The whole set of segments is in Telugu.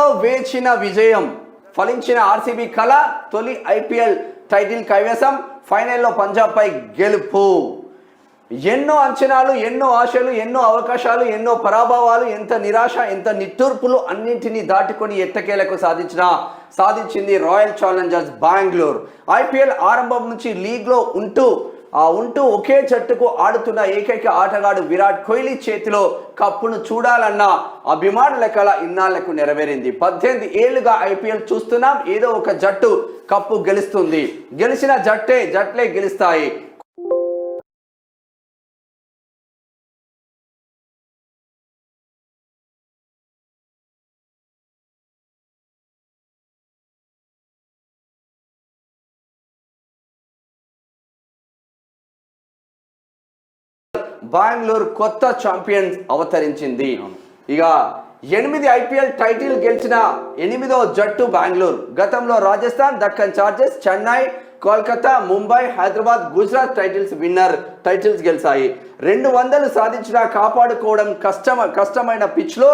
ఎంతో వేచిన విజయం. ఫలించిన ఆర్సీబీ కళ తొలి ఐపీఎల్ టైటిల్ కైవసం. ఫైనల్లో పంజాబ్పై గెలుపు. ఎన్నో అంచనాలు ఎన్నో ఆశలు ఎన్నో అవకాశాలు ఎన్నో పరాభవాలు ఎంత నిరాశ ఎంత నిట్టూర్పులు అన్నింటినీ దాటుకొని ఎట్టకేలకు సాధించిన సాధించింది రాయల్ ఛాలెంజర్స్ బెంగళూరు. ఐపీఎల్ ఆరంభం నుంచి లీగ్లో ఉంటూ ఆ ఉంటూ ఒకే జట్టుకు ఆడుతున్న ఏకైక ఆటగాడు విరాట్ కోహ్లీ చేతిలో కప్పును చూడాలన్న అభిమానుల కళ ఇన్నాళ్ళకు నెరవేరింది. పద్దెనిమిది ఏళ్ళుగా ఐపీఎల్ చూస్తున్నాం. ఏదో ఒక జట్టు కప్పు గెలుస్తుంది. గెలిచిన జట్టే జట్లే గెలుస్తాయి. బెంగళూరు కొత్త ఛాంపియన్స్ అవతరించింది. ఇక ఎనిమిది ఐపీఎల్ టైటిల్ గెలిచిన ఎనిమిదో జట్టు బెంగళూరు. గతంలో Rajasthan Deccan chargers Chennai Kolkata Mumbai Hyderabad Gujarat titles winner titles గెలిచాయి. రెండు వందలు సాధించిన కాపాడుకోవడం కష్టమ కష్టమైన పిచ్లో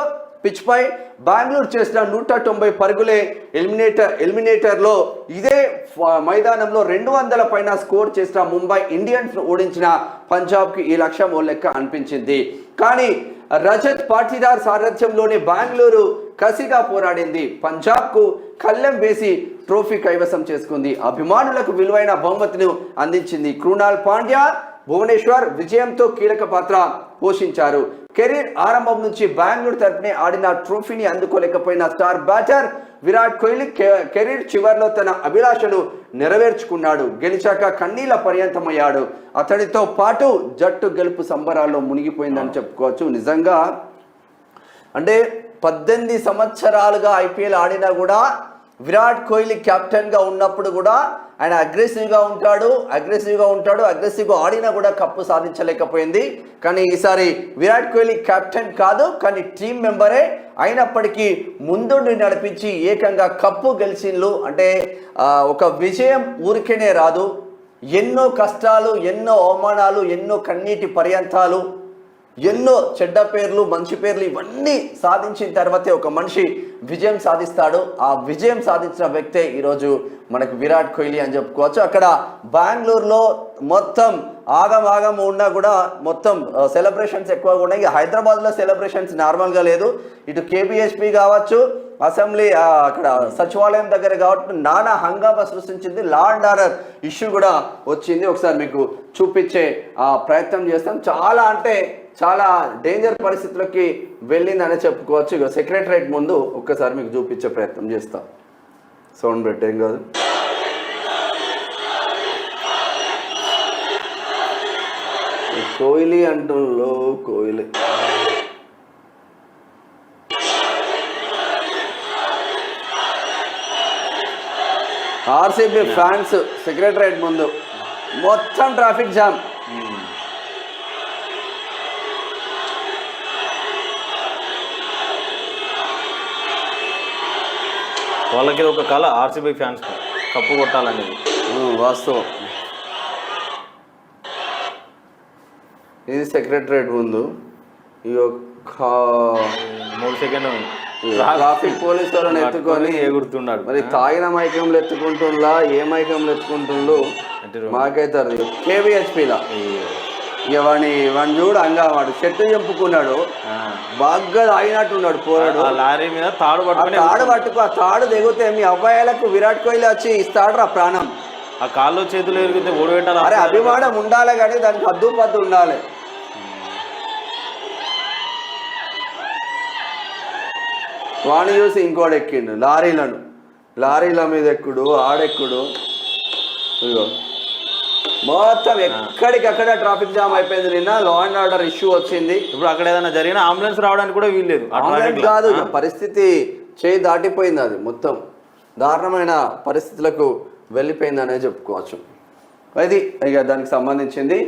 పిచ్పై బెంగళూరు చేసిన నూట తొంభై పరుగులే ఎలిమినేటర్ ఎలిమినేటర్లో ఇదే ఫ- మైదానంలో రెండు వందల పైన స్కోర్ చేసిన ముంబై ఇండియన్స్ ఓడించిన పంజాబ్కి ఈ లక్ష్యం ఓ లెక్క అనిపించింది. కానీ రజత్ పాటీదార్ సారథ్యంలోని బెంగళూరు కసిగా పోరాడింది. పంజాబ్కు కళ్ళెం వేసి ట్రోఫీ కైవసం చేసుకుంది. అభిమానులకు విలువైన బహుమతిని అందించింది కృణాల్ పాండ్యా. భువనేశ్వర్ విజయంతో కీలక పాత్ర పోషించారు. కెరీర్ ఆరంభం నుంచి బెంగళూరు తరపునే ఆడిన ట్రోఫీని అందుకోలేకపోయిన స్టార్ బ్యాటర్ విరాట్ కోహ్లీ కె- కెరీర్ చివర్లో తన అభిలాషను నెరవేర్చుకున్నాడు. గెలిచాక కన్నీళ్ళ పర్యంతమయ్యాడు. అతడితో పాటు జట్టు గెలుపు సంబరాల్లో మునిగిపోయిందని చెప్పుకోవచ్చు. నిజంగా అంటే పద్దెనిమిది సంవత్సరాలుగా ఐపీఎల్ ఆడినా కూడా విరాట్ కోహ్లీ కెప్టెన్గా ఉన్నప్పుడు కూడా ఆయన అగ్రెసివ్గా ఉంటాడు అగ్రెసివ్గా ఉంటాడు అగ్రెసివ్గా ఆడినా కూడా కప్పు సాధించలేకపోయింది. కానీ ఈసారి విరాట్ కోహ్లీ కెప్టెన్ కాదు కానీ టీం మెంబరే అయినప్పటికీ ముందుండి నడిపించి ఏకంగా కప్పు గెలిచిండ్లు. అంటే ఒక విజయం ఊరికేనే రాదు. ఎన్నో కష్టాలు ఎన్నో అవమానాలు ఎన్నో కన్నీటి పర్యంతాలు ఎన్నో చెడ్డ పేర్లు మంచి పేర్లు ఇవన్నీ సాధించిన తర్వాతే ఒక మనిషి విజయం సాధిస్తాడు. ఆ విజయం సాధించిన వ్యక్తే ఈరోజు మనకు విరాట్ కోహ్లీ అని చెప్పుకోవచ్చు. అక్కడ బెంగళూరులో మొత్తం ఆగం ఆగం ఉన్నా కూడా మొత్తం సెలబ్రేషన్స్ ఎక్కువగా ఉన్నాయి. ఇక హైదరాబాద్లో సెలబ్రేషన్స్ నార్మల్గా లేదు. ఇటు కేబిఎస్పి కావచ్చు అసెంబ్లీ అక్కడ సచివాలయం దగ్గర కాబట్టి నానా హంగామా సృష్టించింది. లా అండ్ ఆర్డర్ ఇష్యూ కూడా వచ్చింది. ఒకసారి మీకు చూపించే ఆ, ప్రయత్నం చేస్తాం. చాలా అంటే చాలా డేంజర్ పరిస్థితులకి వెళ్ళిందనే చెప్పుకోవచ్చు. ఇక సెక్రటరేట్ ముందు ఒక్కసారి మీకు చూపించే ప్రయత్నం చేస్తాం. సౌండ్ పెట్టేం కాదు. కోహ్లీ అంటుల్లో కోహ్లీ. ఆర్సీబీ ఫ్యాన్స్ సెక్రటరేట్ ముందు. మొత్తం ట్రాఫిక్ జామ్ వాళ్ళకి ఒక కళ ఆర్సీబీ ఫ్యాన్స్ కప్పు కొట్టాలనేది. వాస్తవం. ఇది సెక్రటరేట్ ముందు. ఈ యొక్క మూడు సెకండ్ ట్రాఫిక్ పోలీస్ వాళ్ళని ఎత్తుకొని ఎగురుతున్నాడు మరి తాగిన మైకంలో ఎత్తుకుంటుండ్లా ఏ మైకంలో ఎత్తుకుంటుండ్రు అంటే మాకైతే కేవీహెచ్పిలా ఇక వాడిని వాడిని చూడు అంగా వాడు చెట్టు చంపుకున్నాడు. బాగా తాగినట్టున్నాడు పోరాడు ఆ లారీ మీద తాడు పట్టుకొని తాడు పట్టుకో ఆ తాడు దిగితే మీ అబ్బాయిలకు విరాట్ కోహ్లీ వచ్చి ఇస్తాడు రా ప్రాణం. ఆ కాళ్ళు చేతులు ఎరిగితే ఓడిపెట్టాలి అరే అభిమానం ఉండాలి కానీ దానికి హద్దు పద్దు ఉండాలి. వాణి చూసి ఇంకోడు ఎక్కిండు లారీలను. లారీల మీద ఎక్కుడు ఆడెక్కుడు. ఇదిగో. మొత్తం ఎక్కడికక్కడ ట్రాఫిక్ జామ్ అయిపోయింది నిన్న. లా అండ్ ఆర్డర్ ఇష్యూ వచ్చింది. ఇప్పుడు అక్కడ ఏదైనా జరిగినా అంబులెన్స్ రావడానికి కూడా వీల్లేదు. కాదు ఇక పరిస్థితి చేయి దాటిపోయింది అది మొత్తం. దారుణమైన పరిస్థితులకు వెళ్ళిపోయింది అనేది చెప్పుకోవచ్చు. అది ఇక దానికి సంబంధించింది